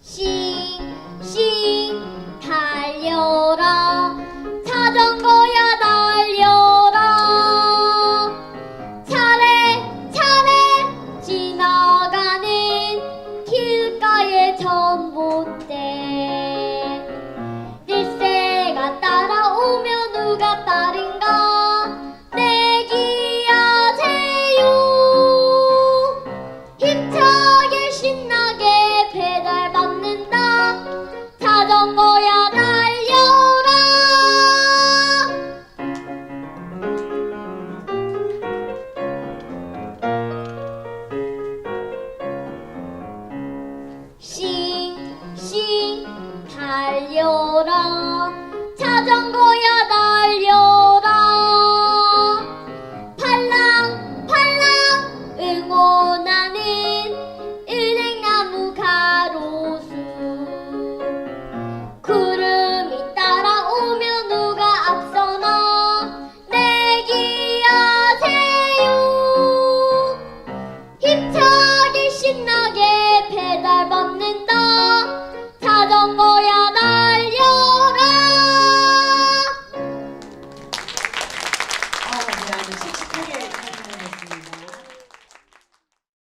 心。 달려라 자전거에 yani. Hiç,